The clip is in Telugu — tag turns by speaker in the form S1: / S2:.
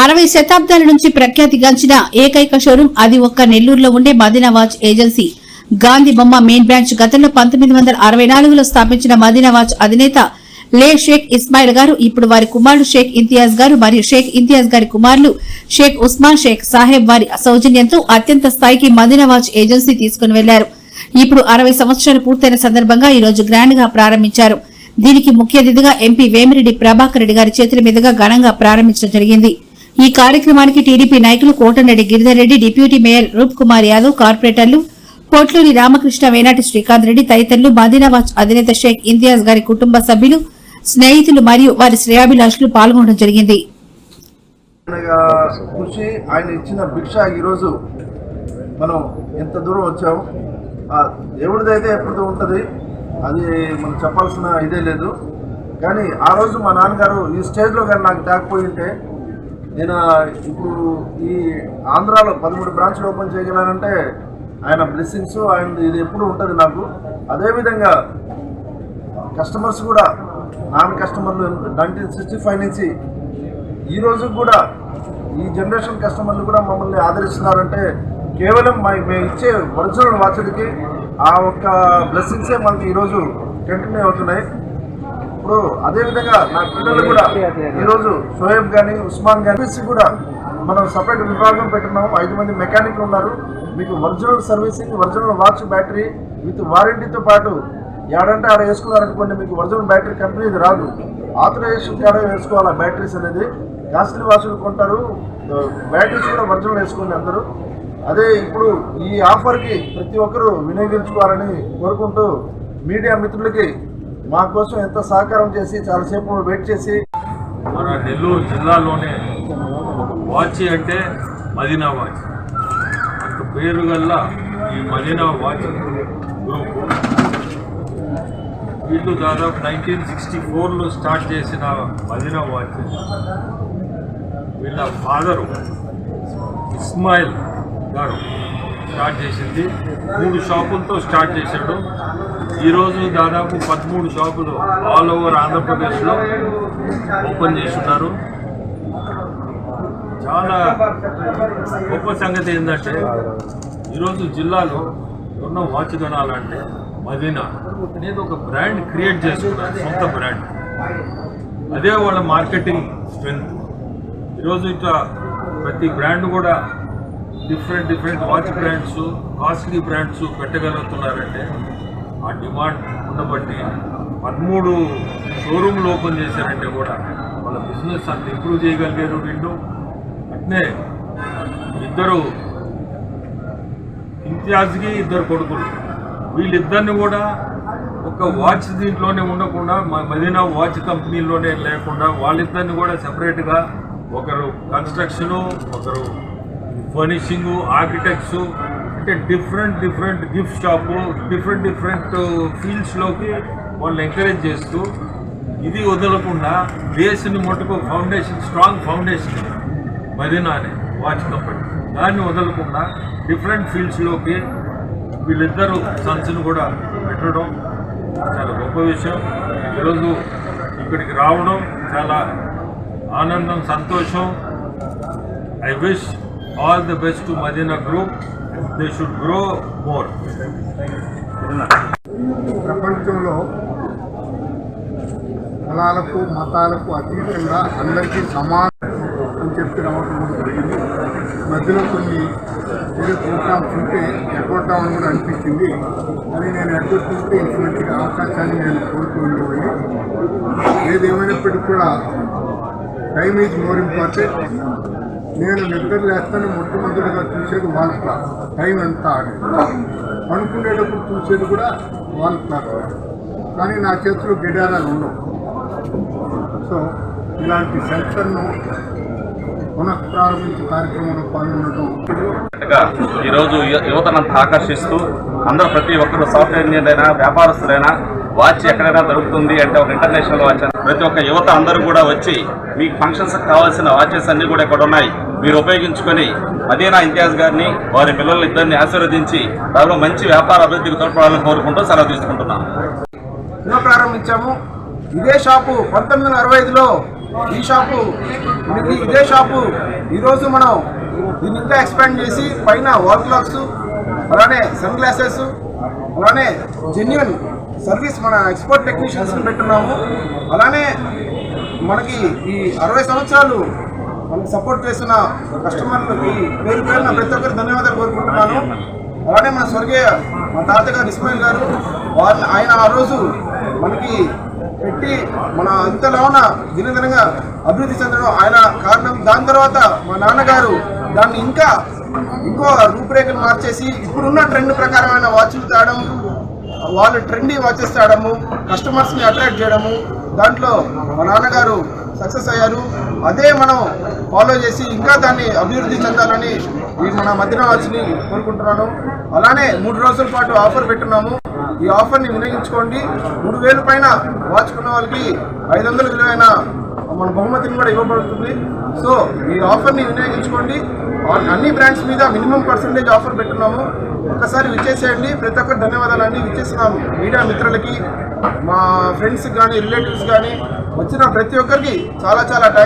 S1: అరవై శతాబ్దాల నుంచి ప్రఖ్యాతిగాంచిన ఏకైక షోరూం అది ఒక్క నెల్లూరులో ఉండే మదీనా వాచ్ ఏజెన్సీ. గాంధీ బొమ్మ మెయిన్ బ్రాంచ్ గతంలో పంతొమ్మిది వందల అరవై నాలుగులో స్థాపించిన మదీనా వాచ్ అధినేత లే షేక్ ఇస్మాయిల్ గారు ఇప్పుడు వారి కుమారుడు షేక్ ఇంతియాజ్ గారు మరియు షేక్ ఇంతియాజ్ గారి కుమారులు షేక్ ఉస్మాన్ షేక్ సాహెబ్ వారి సౌజన్యంతో అత్యంత స్థాయికి మదీనా వాచ్ ఏజెన్సీ తీసుకుని వెళ్ళారు. ఇప్పుడు అరవై సంవత్సరాలు పూర్తయిన సందర్భంగా ఈ రోజు గ్రాండ్గా ప్రారంభించారు. దీనికి ముఖ్య అతిథిగా ఎంపీ వేమిరెడ్డి ప్రభాకర్ రెడ్డి గారి చేతుల మీదుగా ఘనంగా ప్రారంభించడం జరిగింది. ఈ కార్యక్రమానికి టీడీపీ నాయకులు కోటంరెడ్డి గిరిధర్ రెడ్డి డిప్యూటీ మేయర్ రూప్ కుమార్ యాదవ్ కార్పొరేటర్లు కోట్లూరి రామకృష్ణ వేనాటి శ్రీకాంత్ రెడ్డి తదితరులు మదీనా అధినేత షేక్ ఇంతియాజ్ గారి కుటుంబ సభ్యులు స్నేహితులు మరియు వారి శ్రేయాభిలాషులు పాల్గొనడం జరిగింది.
S2: కృషి ఆయన ఇచ్చిన భిక్ష ఈరోజు మనం ఎంత దూరం వచ్చాము దేవుడిదైతే ఎప్పుడు ఉంటుంది అది మనం చెప్పాల్సిన ఇదే లేదు. కానీ ఆ రోజు మా నాన్నగారు ఈ స్టేజ్లో కానీ నాకు తేకపోయి ఉంటే నేను ఇప్పుడు ఈ ఆంధ్రాలో పదమూడు బ్రాంచ్లు ఓపెన్ చేయగలనంటే ఆయన బ్లెస్సింగ్స్ ఆయన ఇది ఎప్పుడు ఉంటుంది నాకు. అదేవిధంగా కస్టమర్స్ కూడా నాన్ కస్టమర్లు నైన్టీన్ సిక్స్టీ ఫైవ్ నుంచి ఈ రోజు కూడా ఈ జనరేషన్ కస్టమర్లు కూడా మమ్మల్ని ఆదరిస్తున్నారంటే కేవలం మేము ఇచ్చే ఒరిజినల్ వాచ్లకి ఆ ఒక్క బ్లెస్సింగ్సే మనకి ఈరోజు కంటిన్యూ అవుతున్నాయి. ఇప్పుడు అదేవిధంగా నా పిల్లలు కూడా ఈరోజు షోయబ్ కానీ ఉస్మాన్ కానీ కూడా మనం సపరేట్ విభాగం పెట్టున్నాము ఐదు మంది మెకానిక్లు ఉన్నారు. మీకు original servicing original watch battery with వారంటీతో పాటు ఏడంటే ఆడ వేసుకున్నారనుకోండి మీకు ఒరిజినల్ బ్యాటరీ కంపెనీది రాదు. ఆథరైజేషన్ కాడ వేసుకోవాలి బ్యాటరీస్ అనేది? కాస్ట్లీ వాచ్లు కొంటారు. బ్యాటరీస్ కూడా ఒరిజినల్ వేసుకోండి అందరూ. అదే ఇప్పుడు ఈ ఆఫర్కి ప్రతి ఒక్కరూ వినియోగించుకోవాలని కోరుకుంటూ మీడియా మిత్రులకి మా కోసం ఎంత సహకారం చేసి చాలాసేపు వెయిట్ చేసి
S3: మన నెల్లూరు జిల్లాలోనే వాచ్ అంటే మదీనా వాచ్. అంత పేరు గల్ల ఈ మదీనా వాచ్ గ్రూప్. వీళ్ళు దాదాపు నైన్టీన్ సిక్స్టీ ఫోర్లో స్టార్ట్ చేసిన మదీనా వాచ్. వీళ్ళ ఫాదరు ఇస్మాయిల్ గారు. స్టార్ట్ చేసింది. మూడు షాపులతో స్టార్ట్ చేశాడు. ఈరోజు దాదాపు పదమూడు షాపులు ఆల్ ఓవర్ ఆంధ్రప్రదేశ్లో ఓపెన్ చేస్తున్నారు. చాలా గొప్ప సంగతి ఏంటంటే ఈరోజు జిల్లాలో ఉన్న వాచ్ కొనాలంటే మదీనా. అనేది ఒక బ్రాండ్ క్రియేట్ చేసుకున్నారు సొంత బ్రాండ్. అదే వాళ్ళ మార్కెటింగ్ స్ట్రెంగ్ ఈరోజు ఇట్లా ప్రతి బ్రాండ్ కూడా different different watch brands costly brands పెట్టగలుగుతున్నారంటే ఆ డిమాండ్ ఉండబట్టి పదమూడు షోరూమ్లు ఓపెన్ చేశారంటే కూడా వాళ్ళ బిజినెస్ అంత ఇంప్రూవ్ చేయగలిగారు వీళ్ళు. అట్నే ఇద్దరు ఇంతియాజ్కి ఇద్దరు కొడుకులు. వీళ్ళిద్దరిని కూడా ఒక వాచ్ దీంట్లోనే ఉండకుండా మా మదీనా వాచ్ కంపెనీలోనే లేకుండా వాళ్ళిద్దరిని కూడా సపరేట్గా ఒకరు కన్స్ట్రక్షను ఒకరు ఫర్నిషింగు ఆర్కిటెక్ట్స్ అంటే different different gift shop different different ఫీల్డ్స్లోకి వాళ్ళని ఎంకరేజ్ చేస్తూ ఇది వదలకుండా బేస్ని మటుకు ఫౌండేషన్ స్ట్రాంగ్ ఫౌండేషన్ మదీనా అనే వాచ్ కంపెనీ. దాన్ని వదలకుండా డిఫరెంట్ ఫీల్డ్స్లోకి వీళ్ళిద్దరూ సన్స్ని కూడా పెట్టడం చాలా గొప్ప విషయం. ఈరోజు ఇక్కడికి రావడం చాలా ఆనందం సంతోషం. I wish all the best to Madina group they should grow more
S4: ప్రపంచంలో కులాలకు మతాలకు అతీతంగా అందరికీ సమానం అని చెప్పి రావడం జరిగింది. మధ్యలో కొన్ని వేరే ప్రోగ్రామ్స్ ఉంటే ఎగ్గొట్టామని కూడా అనిపించింది. కానీ నేను ఎగ్గొట్టుంటే ఇటువంటి అవకాశాన్ని నేను కోరుతూ ఉండేవాడిని. ఏదేమైనప్పటికీ కూడా టైం ఈజ్ మోర్ ఇంపార్టెంట్. నేను నిద్ర లేస్తాను మొట్టమొదటిగా చూసేది వాల్ క్లాక్ టైం ఎంత అని. అనుకునేటప్పుడు చూసేది కూడా వాల్ క్లాక్ కానీ నా చేతిలో గిడారాలు ఉండవు. సో ఇలాంటి సెన్సర్ను పునఃప్రారంభించే కార్యక్రమంలో పాల్గొనడం.
S5: ఈరోజు యువతను ఆకర్షిస్తూ అందరూ ప్రతి ఒక్కరు సాఫ్ట్వేర్ ఇంజనీర్ అయినా వ్యాపారస్తులైనా వాచ్ ఎక్కడైనా దొరుకుతుంది అంటే ఒక ఇంటర్నేషనల్ వాచ్ ప్రతి ఒక్క యువత అందరూ కూడా వచ్చి మీకు ఫంక్షన్స్ కావాల్సిన వాచెస్ అన్నీ కూడా ఇక్కడ ఉన్నాయి. మీరు ఉపయోగించుకొని మదీనా ఇంతియాజ్ గారిని వారి పిల్లల ఇద్దరిని ఆశీర్వదించి దానిలో మంచి వ్యాపార అభివృద్ధికి తోడ్పడాలని కోరుకుంటూ సెలవు తీసుకుంటున్నాను
S6: ప్రారంభించాము. ఇదే షాపు పంతొమ్మిది వందల అరవై ఐదులో ఈ షాపు ఇదే షాపు. ఈరోజు మనం దీన్ని ఇంకా ఎక్స్పాండ్ చేసి పైన వాల్ క్లాక్స్ అలానే సన్ గ్లాసెస్ అలానే జెన్యున్ సర్వీస్ మన ఎక్స్పోర్ట్ టెక్నీషియన్స్ని పెట్టున్నాము. అలానే మనకి ఈ అరవై సంవత్సరాలు మనకు సపోర్ట్ చేసిన కస్టమర్లకి పేరు పేరున ప్రతి ఒక్కరు ధన్యవాదాలు కోరుకుంటున్నాను. అలానే మన స్వర్గీయ మా తాతగారు ఇస్మాయిల్ గారు వారిని ఆయన ఆ రోజు మనకి పెట్టి మన ఇంతలోన దినదినంగా అభివృద్ధి చెందడం ఆయన కారణం. దాని తర్వాత మా నాన్నగారు దాన్ని ఇంకా ఇంకో రూపురేఖలు మార్చేసి ఇప్పుడున్న ట్రెండ్ ప్రకారమైన వాచ్లు తేడం వాళ్ళు ట్రెండీ వాచెస్ తేవడము కస్టమర్స్ని అట్రాక్ట్ చేయడము దాంట్లో మా నాన్నగారు సక్సెస్ అయ్యారు. అదే మనం ఫాలో చేసి ఇంకా దాన్ని అభివృద్ధి చెందాలని ఈ మన మధ్యన వాచ్ని కోరుకుంటున్నాను. అలానే మూడు రోజుల పాటు ఆఫర్ పెట్టున్నాము ఈ ఆఫర్ని వినియోగించుకోండి. మూడు వేలు పైన వాచ్ కొన్న వాళ్ళకి ఐదు వందల విలువైన మన బహుమతిని కూడా ఇవ్వబడుతుంది. సో ఈ ఆఫర్ని వినియోగించుకోండి. అన్ని బ్రాండ్స్ మీద మినిమం పర్సంటేజ్ ఆఫర్ పెట్టున్నాము ఒక్కసారి విచ్చేసేయండి. ప్రతి ఒక్కరు ధన్యవాదాలు అండి. విచ్చేసిన మీడియా మిత్రులకి మా ఫ్రెండ్స్ కానీ రిలేటివ్స్ కానీ వచ్చిన ప్రతి ఒక్కరికి చాలా చాలా